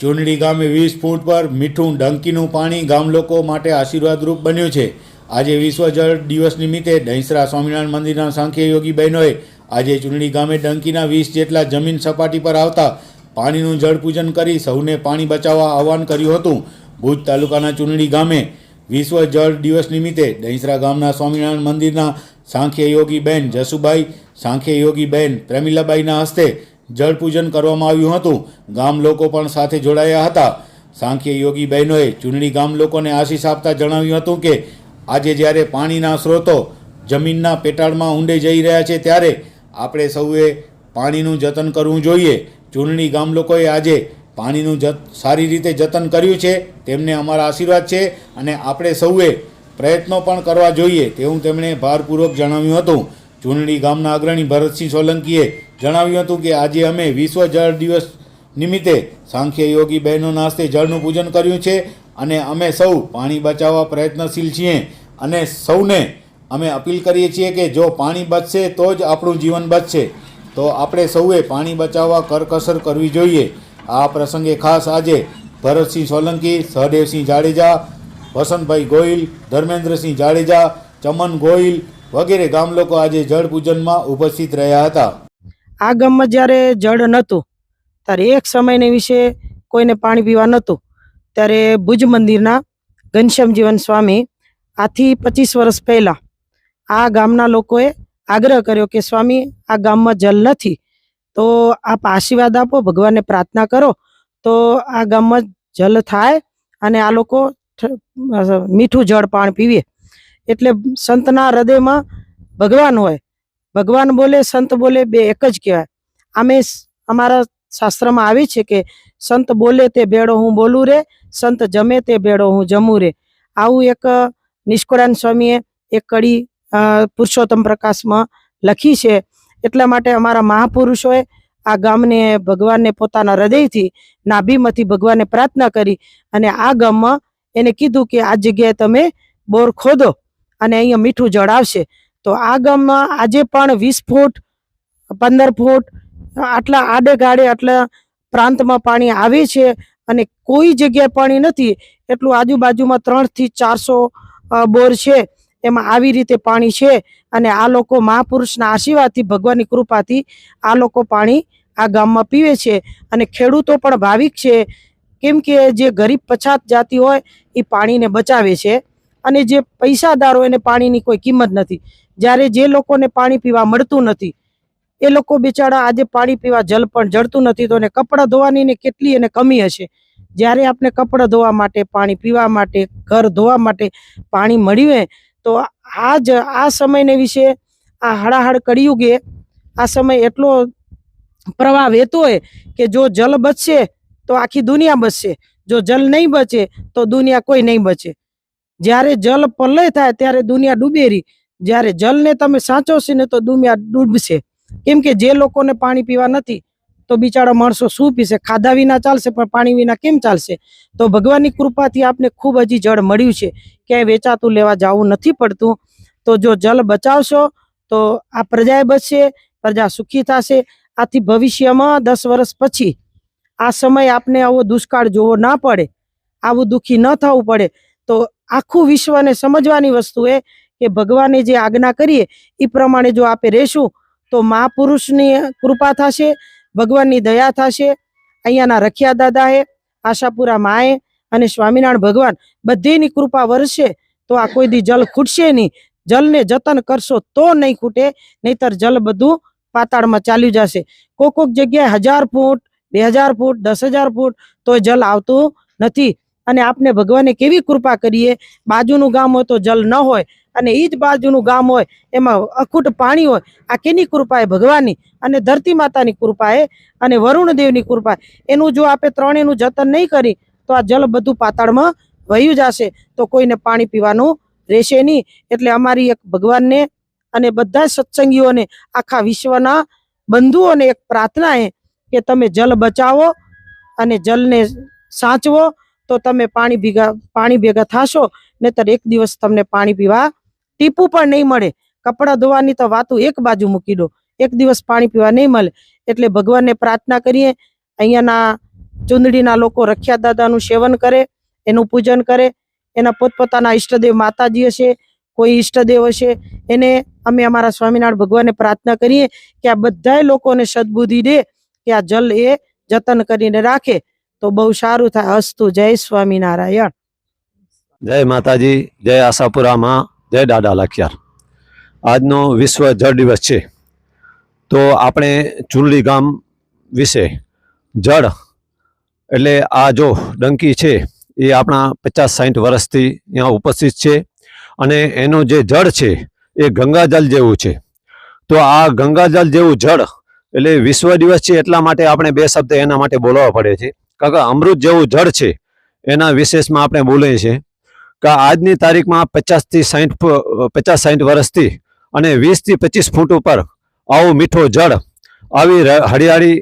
ચુંડડી ગામે વીસ ફૂટ પર મીઠું ડંકીનું પાણી ગામ લોકો માટે આશીર્વાદરૂપ બન્યું છે. આજે વિશ્વ જળ દિવસ નિમિત્તે દહીસરા સ્વામિનારાયણ મંદિરના સાંખ્ય યોગી બહેનોએ આજે ચૂંટણી ગામે ડંકીના વીસ જેટલા જમીન સપાટી પર આવતા પાણીનું જળ પૂજન કરી સૌને પાણી બચાવવા આહવાન કર્યું હતું. ભુજ તાલુકાના ચૂંટણી ગામે વિશ્વ જળ દિવસ નિમિત્તે દહીસરા ગામના સ્વામિનારાયણ મંદિરના સાંખ્ય યોગી બહેન જસુભાઈ, સાંખ્ય યોગી બહેન પ્રેમિલાબાઈના હસ્તે જળ પૂજન કરવામાં આવ્યું હતું. ગામ લોકો પણ સાથે જોડાયા હતા. સાંખ્ય યોગી બહેનોએ ચૂંટણી ગામ લોકોને આશીષ આપતા જણાવ્યું હતું કે, આજે જ્યારે પાણીના સ્ત્રોતો જમીનના પેટાળમાં ઊંડે જઈ રહ્યા છે ત્યારે આપણે સૌએ પાણીનું જતન કરવું જોઈએ. ચૂંટણી ગામ લોકોએ આજે પાણીનું જત સારી રીતે જતન કર્યું છે, તેમને અમારા આશીર્વાદ છે અને આપણે સૌએ પ્રયત્નો પણ કરવા જોઈએ તેવું તેમણે ભારપૂર્વક જણાવ્યું હતું. ચૂંટણી ગામના અગ્રણી ભરતસિંહ સોલંકીએ જણાવ્યું હતું કે આજે અમે વિશ્વ જળ દિવસ નિમિત્તે સાંખ્ય યોગી બહેનોના હસ્તે જળનું પૂજન કર્યું છે અને અમે સૌ પાણી બચાવવા પ્રયત્નશીલ છીએ અને સૌને અમે અપીલ કરીએ છીએ કે જો પાણી બચશે તો જ આપણું જીવન બચશે. તો આપણે સૌએ પાણી બચાવવા કરકસર કરવી જોઈએ. આ પ્રસંગે ખાસ આજે ભરતસિંહ સોલંકી, સહદેવસિંહ જાડેજા, વસંતભાઈ ગોહિલ, ધર્મેન્દ્રસિંહ જાડેજા, ચમન ગોહિલ વગેરે ગામ લોકો આજે જળ પૂજનમાં ઉપસ્થિત રહ્યા હતા. આ ગામમાં જ્યારે જળ નહોતું, ત્યારે એક સમયને વિશે કોઈને પાણી પીવા નહોતું, ત્યારે ભુજ મંદિરના ઘનશ્યામ જીવન સ્વામી આથી પચીસ વર્ષ પહેલાં આ ગામના લોકોએ આગ્રહ કર્યો કે, સ્વામી, આ ગામમાં જલ નથી, તો આપ આશીર્વાદ આપો, ભગવાનને પ્રાર્થના કરો, તો આ ગામમાં જલ થાય અને આ લોકો મીઠું જળ પાણી પીવે. એટલે સંતના હૃદયમાં ભગવાન હોય ભગવાન બોલે, સંત બોલે, બે એક જ કહેવાય. અમે અમારા શાસ્ત્રમાં આવી છે કે સંત બોલે તે ભેળો હું બોલું રે, સંત જમે તે ભેળો હું જમું રે. આવું એક નિષ્કુળાન સ્વામીએ એક કડી પુરુષોત્તમ પ્રકાશમાં લખી છે. એટલા માટે અમારા મહાપુરુષોએ આ ગામને ભગવાનને પોતાના હૃદયથી, નાભીમાંથી ભગવાનને પ્રાર્થના કરી અને આ ગામમાં એને કીધું કે આ જગ્યાએ તમે બોર ખોદો અને અહીંયા મીઠું જળ આવશે. તો આ ગામમાં આજે પણ વીસ ફૂટ, પંદર ફૂટ, આટલા આડે ગાડે આટલા પ્રાંતમાં પાણી આવે છે અને કોઈ જગ્યાએ પાણી નથી. એટલું આજુબાજુમાં ત્રણથી ચારસો બોર છે. એમાં આવી રીતે પાણી છે અને આ લોકો મહાપુરુષના આશીર્વાદથી, ભગવાનની કૃપાથી આ લોકો પાણી આ ગામમાં પીવે છે. અને ખેડૂતો પણ ભાવિક છે. કેમ કે જે ગરીબ પછાત જાતિ હોય, એ પાણીને બચાવે છે. અને જે પૈસાદાર હોય એને પાણીની કોઈ કિંમત નથી. જ્યારે જે લોકોને પાણી પીવા મળતું નથી, એ લોકો બિચારા આજે પાણી પીવા જલ પણ જળતું નથી, તો એને કપડાં ધોવાની કેટલી એને કમી હશે. જ્યારે આપણે કપડાં ધોવા માટે, પાણી પીવા માટે, ઘર ધોવા માટે પાણી મળ્યું તો આ જ, આ સમયને વિશે આ હળાહળ કળિયુગે આ સમય એટલો પ્રવાહ વહેતો હોય કે જો જલ બચશે, તો આખી દુનિયા બચશે. જો જલ નહીં બચે, તો દુનિયા કોઈ નહીં બચે. જ્યારે જલ પ્રલય થાય ત્યારે દુનિયા ડૂબેરી. જ્યારે જલને તમે સાચવશે ને તો દુનિયા ડૂબશે. કેમ કે જે લોકોને પાણી પીવા નથી, તો બિચારા માણસો શું પીશે? ખાધા વિના ચાલશે, પણ પાણી વિના કેમ ચાલશે? તો ભગવાનની કૃપાથી આપને ખૂબ હજી જળ મળ્યું છે. ક્યાંય વેચાતું લેવા જવું નથી પડતું. તો જો જલ બચાવશો, તો આ પ્રજાએ બચશે, પ્રજા સુખી થશે. આથી ભવિષ્યમાં દસ વર્ષ પછી આ સમય આપને આવો દુષ્કાળ જોવો ના પડે. આવું દુઃખી ન થવું પડે. તો આખું વિશ્વને સમજવાની વસ્તુ એ કે ભગવાને જે આજ્ઞા કરીએ એ પ્રમાણે જો આપે રહેશું, તો મહાપુરુષની કૃપા થશે, ભગવાનની દયા થશે, અહીંયાના રખિયા દાદાએ આશાપુરા માએ અને સ્વામિનારાયણ ભગવાન, બધીની કૃપા વરસશે તો આ કોઈ દી જલ ખૂટશે નહીં. જલને જતન કરશો તો નહીં ખૂટે, નહીતર જલ બધું પાતાળમાં ચાલ્યું જશે. કોક કોક જગ્યાએ હજાર ફૂટ, બે હજાર ફૂટ, દસ હજાર ફૂટ તો જલ આવતું નથી. અને આપને ભગવાને કેવી કૃપા કરીએ? બાજુનું ગામ હોય તો જલ ન હોય અને એ જ બાજુનું ગામ હોય, એમાં અખૂટ પાણી હોય, આ કેની કૃપા એ ભગવાનની. અને ધરતી માતાની કૃપાએ અને વરુણદેવની કૃપાએ. એનું જો આપણે ત્રણેયનું જતન નહીં કરી, તો આ જલ બધું પાતાળમાં વહ્યું જશે. તો કોઈને પાણી પીવાનું રહેશે નહીં. એટલે અમારી એક ભગવાનને અને બધા સત્સંગીઓને, આખા વિશ્વના બંધુઓને એક પ્રાર્થના એ કે તમે જલ બચાવો અને જલને સાચવો તો તમે પાણી ભેગા પાણી ભેગા થશો, નહીતર એક દિવસ તમને પાણી પીવા ટીપું પણ નહીં મળે. કપડાં ધોવાની તો વાતું એક બાજુ મૂકી દો. એક દિવસ પાણી પીવા નહીં મળે. એટલે ભગવાનને પ્રાર્થના કરીએ, અહીંયાના ચુંદડીના લોકો રખ્યા દાદાનું સેવન કરે, એનું પૂજન કરે. એના પોતપોતાના ઈષ્ટદેવ માતાજી હશે, કોઈ ઈષ્ટદેવ હશે, એને અમે અમારા સ્વામિનારાયણ ભગવાનને પ્રાર્થના કરીએ કે આ બધાય લોકોને સદબુદ્ધિ દે, કે આ જલ એ જતન કરીને રાખે. તો બહુ સારું થાય. અસ્તુ. જય સ્વામિનારાયણ. જય માતાજી, જય આશાપુરામાં, જય દાદા લખિયાર. આજનો વિશ્વ જળ દિવસ છે. તો આપણે ચુરલી ગામ વિશે જળ એટલે આ જો ડંકી છે, એ આપણા પચાસ સાઠ વર્ષથી અહીંયા ઉપસ્થિત છે અને એનું જે જળ છે, એ ગંગાજળ જેવું છે. તો આ ગંગાજળ જેવું જળ એટલે વિશ્વ દિવસ છે એટલા માટે આપણે બે શબ્દ એના માટે બોલવા પડે છે. કારણ કે અમૃત જેવું જળ છે, એના વિશેષમાં આપણે બોલીએ છીએ. કે, આજની તારીખમાં પચાસથી સાઠ પચાસ સાઠ વર્ષથી અને વીસથી પચીસ ફૂટ ઉપર આવું મીઠો જળ આવી હરિયાળી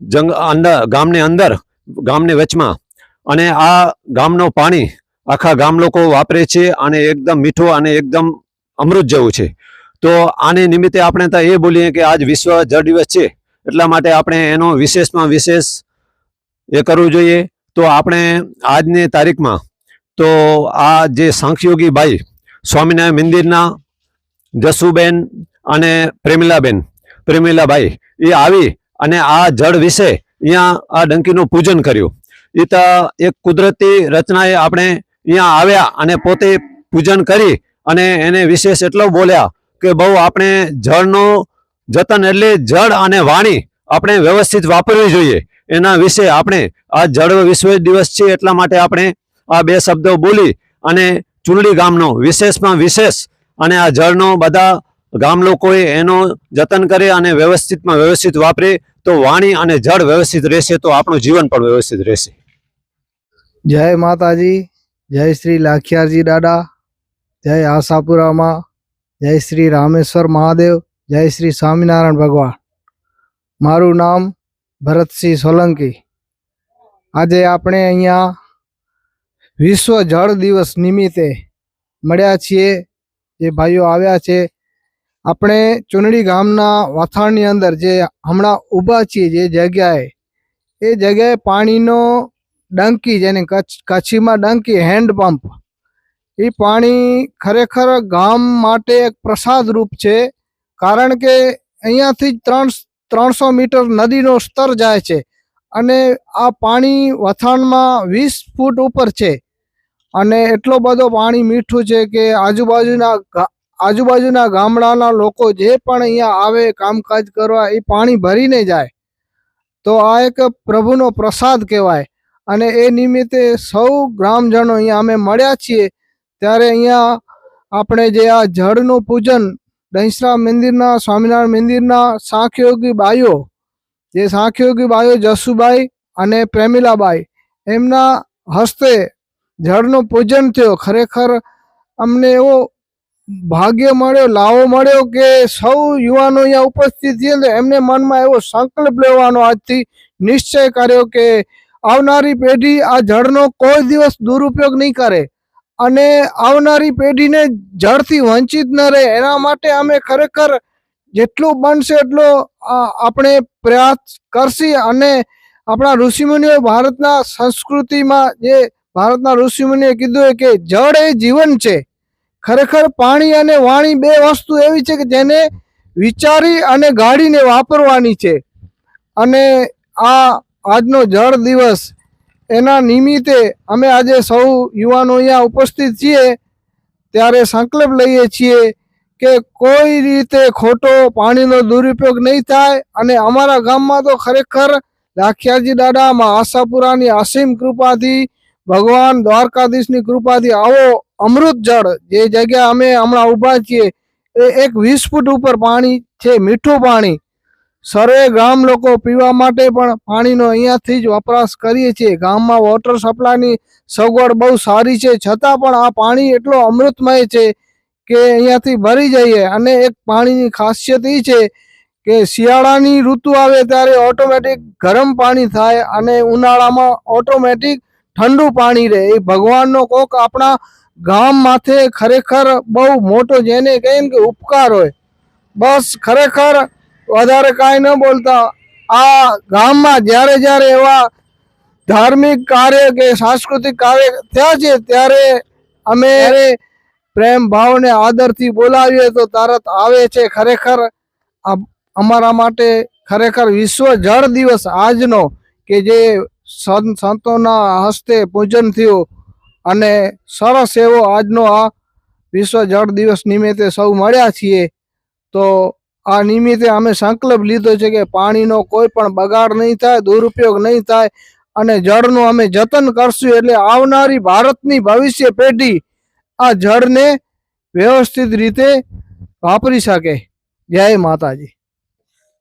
જંગ, અંદર, ગામની અંદર, ગામની વચમાં અને આ ગામનું પાણી આખા ગામ લોકો વાપરે છે અને એકદમ મીઠું અને એકદમ અમૃત જેવું છે. તો આને નિમિત્તે આપણે તો એ બોલીએ કે આજ વિશ્વ જળ દિવસ છે, એટલા માટે આપણે એનો વિશેષમાં વિશેષ એ કરવું જોઈએ. તો આપણે આજની તારીખમાં તો આ જે સાંખયોગી ભાઈ, સ્વામિનારાયણ મંદિરના જસુબેન અને પ્રેમિલાબેન, પ્રેમિલાભાઈ, એ આવી અને આ જળ વિશે અહીંયા આ ડંકીનું પૂજન કર્યું. એ તો એક કુદરતી રચનાએ આપણે અહીંયા આવ્યા અને પોતે પૂજન કરી અને એને વિશેષ એટલો બોલ્યા કે બહુ આપણે જળનું જતન એટલે જળ અને વાણી આપણે વ્યવસ્થિત વાપરવી જોઈએ. એના વિશે આપણે આ જળ વિશ્વ દિવસ છે એટલા માટે આપણે આ બે શબ્દો બોલી અને ચુંડલી ગામનો વિશેષમાં વિશેષ અને આ જળનો બધા ગામ લોકોએ એનો જતન કરે અને વ્યવસ્થિતમાં વ્યવસ્થિત વાપરે તો વાણી અને જળ વ્યવસ્થિત રહેશે તો આપણું જીવન પણ વ્યવસ્થિત રહેશે. જય માતાજી, જય શ્રી લાખિયારજી દાદા, જય આશાપુરામાં, જય શ્રી રામેશ્વર મહાદેવ, જય શ્રી સ્વામિનારાયણ ભગવાન. મારું નામ ભરતસિંહ સોલંકી. આજે આપણે અહીંયા વિશ્વ જળ દિવસ નિમિત્તે મળ્યા છીએ. જે ભાઈઓ આવ્યા છે. આપણે ચૂંટણી ગામના વથાણની અંદર જે હમણાં ઊભા છીએ જે જગ્યાએ, એ જગ્યાએ પાણીનો ડંકી જેને કચ્છ, કચ્છીમાં ડંકી હેન્ડપંપ એ પાણી ખરેખર ગામ માટે એક પ્રસાદ રૂપ છે. કારણ કે અહીંયાથી જ ત્રણ ત્રણસો મીટર નદીનો સ્તર જાય છે અને આ પાણી વથાણમાં વીસ ફૂટ ઉપર છે. અને એટલો બધો પાણી મીઠું છે કે આજુબાજુના આજુબાજુના ગામડાના લોકો જે પણ અહીંયા આવે કામકાજ કરવા એ પાણી ભરીને જાય. તો આ એક પ્રભુનો પ્રસાદ કહેવાય. અને એ નિમિત્તે સૌ ગ્રામજનો અહીંયા અમે મળ્યા છીએ. ત્યારે અહીંયા આપણે જે આ જળનું પૂજન દહીંસરા મંદિરના, સ્વામિનારાયણ મંદિરના સાંખયોગી બાઈઓ, જે સાંખયોગી બાઈઓ જસુબાઈ અને પ્રેમિલાબાઈ, એમના હસ્તે જળનો પૂજન થયો. ખરેખર અમને એવો ભાગ્ય મળ્યો, લાવો મળ્યો કે સૌ યુવાનો અહીંયા ઉપસ્થિત થયા એમને મનમાં એવો સંકલ્પ લેવાનો આજથી નિશ્ચય કર્યો કે આવનારી પેઢી આ જળનો કોઈ દિવસ દુરુપયોગ નહીં કરે. અને આવનારી પેઢીને જળથી વંચિત ન રહે. એના માટે અમે ખરેખર જેટલું બનશે એટલો આપણે પ્રયાસ કરશી અને આપણા ઋષિમુનિઓ ભારતના સંસ્કૃતિમાં જે ભારતના ઋષિમુનિએ કીધું કે જળ એ જીવન છે. ખરેખર પાણી અને વાણી બે વસ્તુ એવી છે કે જેને વિચારી અને ગાડીને વાપરવાની છે. અને આ આજનો જળ દિવસ એના નિમિત્તે અમે આજે સૌ યુવાનો અહીંયા ઉપસ્થિત છીએ. ત્યારે સંકલ્પ લઈએ છીએ કે કોઈ રીતે ખોટો પાણીનો દુરુપયોગ નહીં થાય અને અમારા ગામમાં તો ખરેખર લાખિયાજી દાડામાં આશાપુરાની અસીમ કૃપાથી, ભગવાન દ્વારકાધીશની કૃપાથી આવો અમૃત જળ જે જગ્યા અમે હમણાં ઊભા છીએ, એ એક વીસ ફૂટ ઉપર પાણી છે, મીઠું પાણી. સર્વે ગામ લોકો પીવા માટે પણ પાણીનો અહીંયાથી જ વપરાશ કરીએ છીએ. ગામમાં વોટર સપ્લાયની સગવડ બહુ સારી છે. છતાં પણ આ પાણી એટલો અમૃતમય છે કે અહીંયાથી ભરી જઈએ. અને એક પાણીની ખાસિયત એ છે કે શિયાળાની ઋતુ આવે ત્યારે ઓટોમેટિક ગરમ પાણી થાય અને ઉનાળામાં ઓટોમેટિક ઠંડુ પાણી રહે. એ ભગવાનનો કોક આપણા ગામ માથે ખરેખર બહુ મોટો જેને કહીએ કે ઉપકાર હોય. બસ ખરેખર વધારે કાંઈ ન બોલતા. આ ગામમાં જ્યારે જ્યારે એવા ધાર્મિક કાર્ય કે સાંસ્કૃતિક કાર્ય થયા છે ત્યારે અમે પ્રેમ ભાવને આદરથી બોલાવીએ તો તરત આવે છે. ખરેખર આ અમારા માટે ખરેખર વિશ્વ જળ દિવસ આજનો કે જે સંત સંતોના હસ્તે પૂજન થયું અને સરસ એવો આજનો આ વિશ્વ જળ દિવસ નિમિત્તે સૌ મળ્યા છીએ. તો આ નિમિત્તે અમે સંકલ્પ લીધો છે કે પાણીનો કોઈ પણ બગાડ નહીં થાય, દુરુપયોગ નહીં થાય અને જળનું અમે જતન કરશું એટલે આવનારી ભારતની ભવિષ્ય પેઢી આ જળને વ્યવસ્થિત રીતે વાપરી શકે. જય માતાજી.